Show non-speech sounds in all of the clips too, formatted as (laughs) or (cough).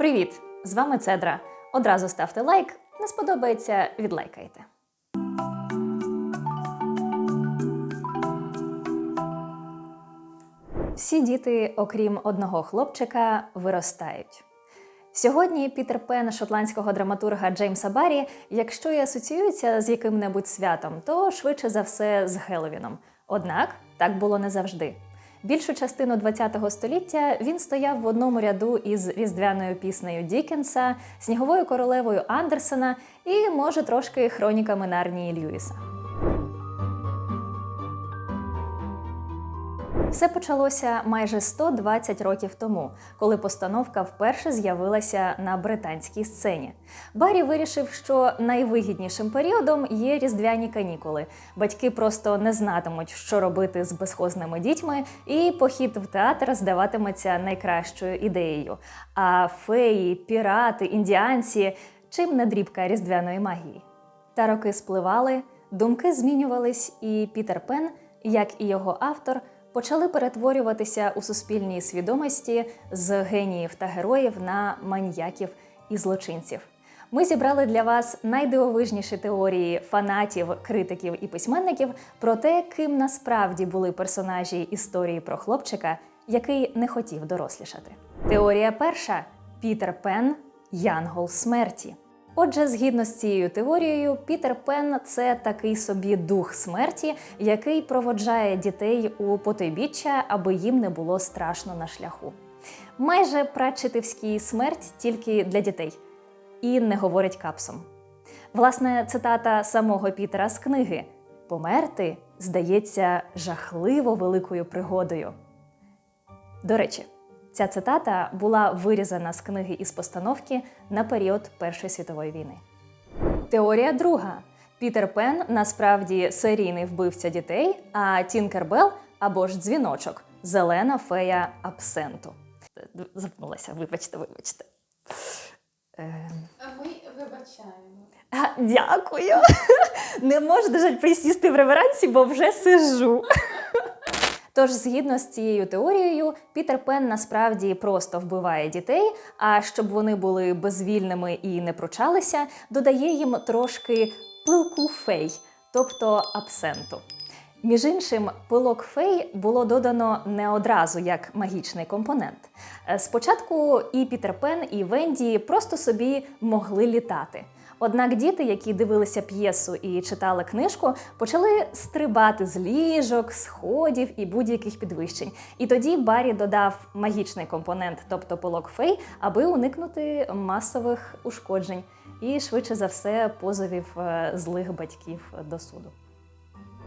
Привіт! З вами Цедра. Одразу ставте лайк, не сподобається, відлайкайте. Всі діти, окрім одного хлопчика, виростають. Сьогодні Пітер Пен шотландського драматурга Джеймса Баррі, якщо і асоціюється з яким-небудь святом, то швидше за все з Геловіном. Однак так було не завжди. Більшу частину ХХ століття він стояв в одному ряду із різдвяною піснею Дікенса, сніговою королевою Андерсена і, може, трошки хроніками Нарнії Льюіса. Все почалося майже 120 років тому, коли постановка вперше з'явилася на британській сцені. Баррі вирішив, що найвигіднішим періодом є різдвяні канікули. Батьки просто не знатимуть, що робити з безхозними дітьми, і похід в театр здаватиметься найкращою ідеєю. А феї, пірати, індіанці чим не дрібка різдвяної магії. Та роки спливали, думки змінювались, і Пітер Пен, як і його автор, почали перетворюватися у суспільній свідомості з геніїв та героїв на маньяків і злочинців. Ми зібрали для вас найдивовижніші теорії фанатів, критиків і письменників про те, ким насправді були персонажі історії про хлопчика, який не хотів дорослішати. Теорія перша Пітер Пен Янгол смерті. Отже, згідно з цією теорією, Пітер Пен це такий собі дух смерті, який проводжає дітей у потойбіччя, аби їм не було страшно на шляху. Майже прачетівський смерть тільки для дітей, і не говорить капсом. Власне, цитата самого Пітера з книги: Померти здається жахливо великою пригодою. До речі. Ця цитата була вирізана з книги із постановки на період Першої світової війни. Теорія друга. Пітер Пен насправді серійний вбивця дітей, а Тінкербел або ж дзвіночок зелена фея абсенту. Запнулася, вибачте, вибачте. Ем, А ми вибачаємо. а, Дякую. (laughs) Не можу, жаль, присісти в реверансі, бо вже сижу. Тож, згідно з цією теорією, Пітер Пен насправді просто вбиває дітей, а щоб вони були безвільними і не пручалися, додає їм трошки пилку фей, тобто абсенту. Між іншим, пилок фей було додано не одразу як магічний компонент. Е, Спочатку і Пітер Пен, і Венді просто собі могли літати. Однак діти, які дивилися п'єсу і читали книжку, почали стрибати з ліжок, сходів і будь-яких підвищень. І тоді Баррі додав магічний компонент, тобто пилок фей, аби уникнути масових ушкоджень і швидше за все позовів е, злих батьків до суду.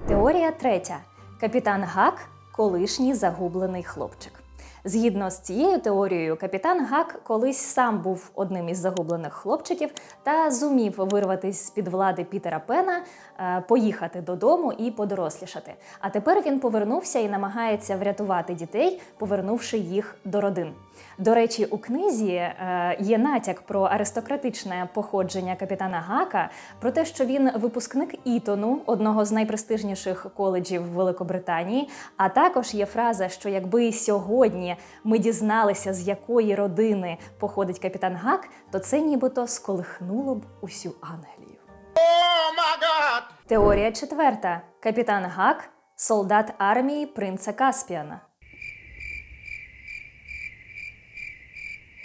Теорія третя. Капітан Гак колишній загублений хлопчик. Згідно з цією теорією, капітан Гак колись сам був одним із загублених хлопчиків та зумів вирватися з під влади Пітера Пена, е, поїхати додому і подорослішати. А тепер він повернувся і намагається врятувати дітей, повернувши їх до родин. До речі, у книзі е, є натяк про аристократичне походження капітана Гака, про те, що він випускник Ітону, одного з найпрестижніших коледжів Великобританії. А також є фраза, що якби сьогодні ми дізналися, з якої родини походить капітан Гак, то це нібито сколихнуло б усю Англію. Теорія четверта: капітан Гак солдат армії принца Каспіана.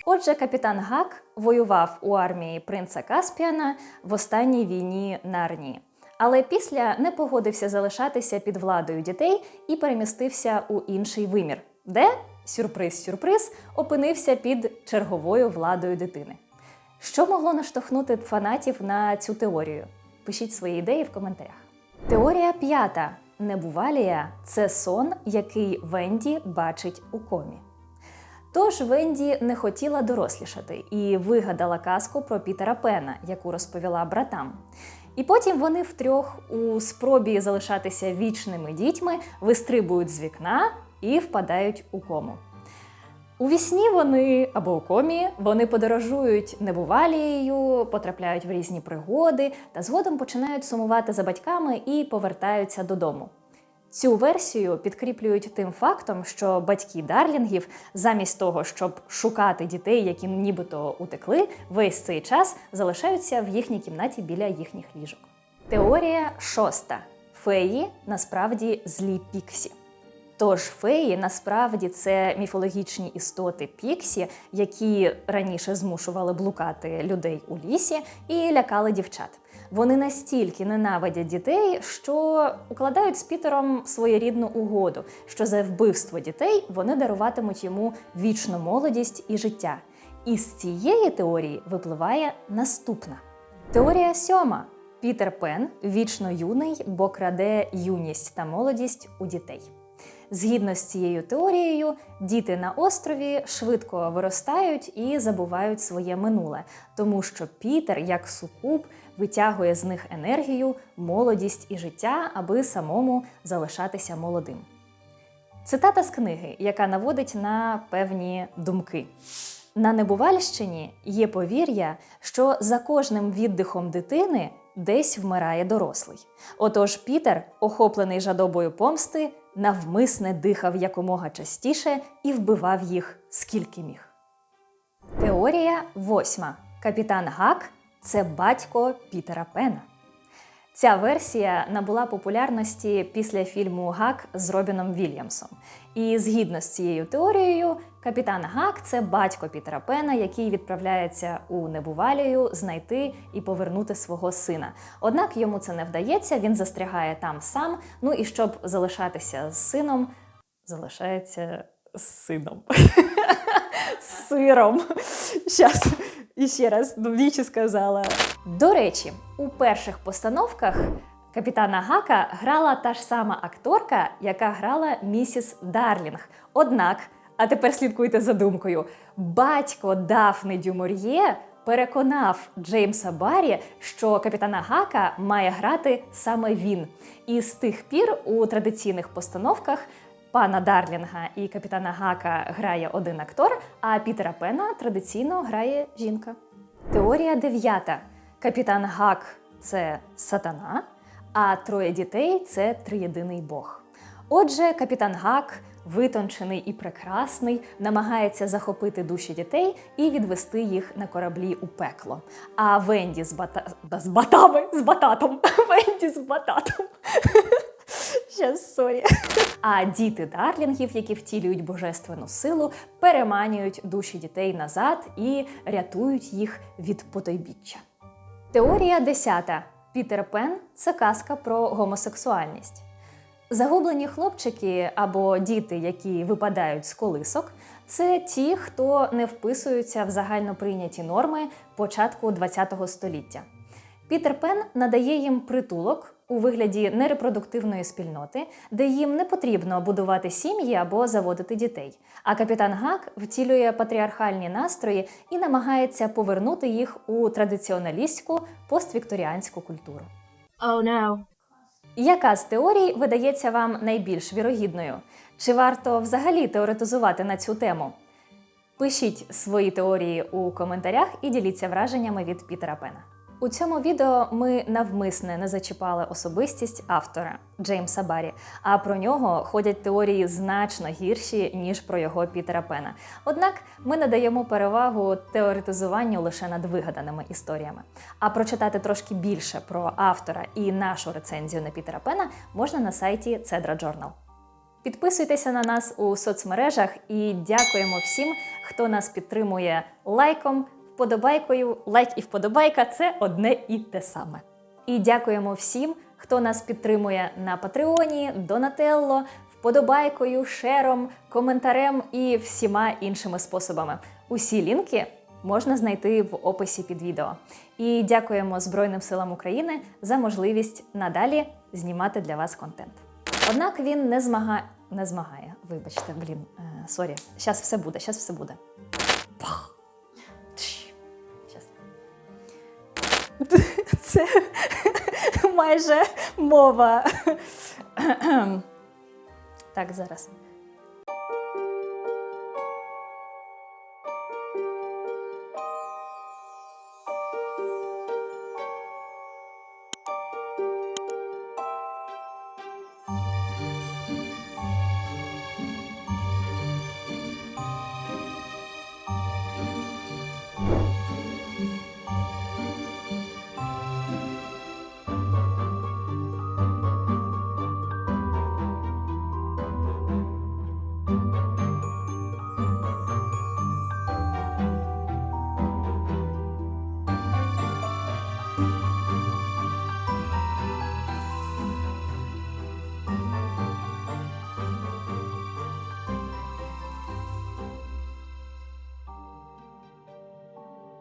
Отже, капітан Гак воював у армії принца Каспіана в останній війні Нарнії. Але після не погодився залишатися під владою дітей і перемістився у інший вимір, де сюрприз-сюрприз опинився під черговою владою дитини. Що могло наштовхнути фанатів на цю теорію? Пишіть свої ідеї в коментарях. Теорія п'ята: небувалія це сон, який Венді бачить у комі. Тож Венді не хотіла дорослішати і вигадала казку про Пітера Пена, яку розповіла братам. І потім вони втрьох у спробі залишатися вічними дітьми вистрибують з вікна і впадають у кому. У вісні вони або у комі вони подорожують небувалією, потрапляють в різні пригоди та згодом починають сумувати за батьками і повертаються додому. Цю версію підкріплюють тим фактом, що батьки Дарлінгів, замість того, щоб шукати дітей, які нібито утекли, весь цей час залишаються в їхній кімнаті біля їхніх ліжок. Теорія шоста: феї насправді злі піксі. Тож феї насправді це міфологічні істоти піксі, які раніше змушували блукати людей у лісі і лякали дівчат. Вони настільки ненавидять дітей, що укладають з Пітером своєрідну угоду, що за вбивство дітей вони даруватимуть йому вічну молодість і життя. І з цієї теорії випливає наступна. Теорія сьома. Пітер Пен вічно юний, бо краде юність та молодість у дітей. Згідно з цією теорією, діти на острові швидко виростають і забувають своє минуле, тому що Пітер, як сукуб, витягує з них енергію, молодість і життя, аби самому залишатися молодим. Цитата з книги, яка наводить на певні думки. На Небувальщині є повір'я, що за кожним віддихом дитини десь вмирає дорослий. Отож Пітер, охоплений жадобою помсти, навмисне дихав якомога частіше і вбивав їх скільки міг. Теорія восьма. Капітан Гак це батько Пітера Пена. Ця версія набула популярності після фільму Гак з Робіном Вільямсом. І згідно з цією теорією, капітан Гак це батько Пітера Пена, який відправляється у Небувалію знайти і повернути свого сина. Однак йому це не вдається, він застрягає там сам. Ну і щоб залишатися з сином, залишається з сином. (laughs) Сиром. Щас. І ще раз двічі сказала. До речі, у перших постановках капітана Гака грала та ж сама акторка, яка грала місіс Дарлінг. Однак, а тепер слідкуйте за думкою, батько Дафни Дюмор'є переконав Джеймса Баррі, що капітана Гака має грати саме він. І з тих пір у традиційних постановках пана Дарлінга і капітана Гака грає один актор, а Пітера Пена традиційно грає жінка. Теорія дев'ята. Капітан Гак це сатана, а троє дітей це триєдиний Бог. Отже, капітан Гак, витончений і прекрасний, намагається захопити душі дітей і відвести їх на кораблі у пекло. А Венді з, бата... з батами, з бататом. (laughs) Венді з бататом. Щас, сорі. А діти дарлінгів, які втілюють божественну силу, переманюють душі дітей назад і рятують їх від потойбіччя. Теорія 10. Пітер Пен це казка про гомосексуальність. Загублені хлопчики або діти, які випадають з колисок, це ті, хто не вписуються в загальноприйняті норми початку ХХ століття. Пітер Пен надає їм притулок у вигляді нерепродуктивної спільноти, де їм не потрібно будувати сім'ї або заводити дітей. А капітан Гак втілює патріархальні настрої і намагається повернути їх у традиціоналістську поствікторіанську культуру. Oh no. Яка з теорій видається вам найбільш вірогідною? Чи варто взагалі теоретизувати на цю тему? Пишіть свої теорії у коментарях і діліться враженнями від Пітера Пена. У цьому відео ми навмисне не зачіпали особистість автора Джеймса Баррі, а про нього ходять теорії значно гірші, ніж про його Пітера Пена. Однак ми надаємо перевагу теоретизуванню лише над вигаданими історіями. А прочитати трошки більше про автора і нашу рецензію на Пітера Пена можна на сайті Cedra Journal. Підписуйтеся на нас у соцмережах і дякуємо всім, хто нас підтримує лайком, вподобайкою. Лайк і вподобайка це одне і те саме. І дякуємо всім, хто нас підтримує на Патреоні, Донателло, вподобайкою, шером, коментарем і всіма іншими способами. Усі лінки можна знайти в описі під відео. І дякуємо Збройним силам України за можливість надалі знімати для вас контент. Однак він не змагає. Не змагає, вибачте, блін, е, сорі. Щас все буде, щас все буде. Пах. (laughs) Це майже мова. Так, зараз.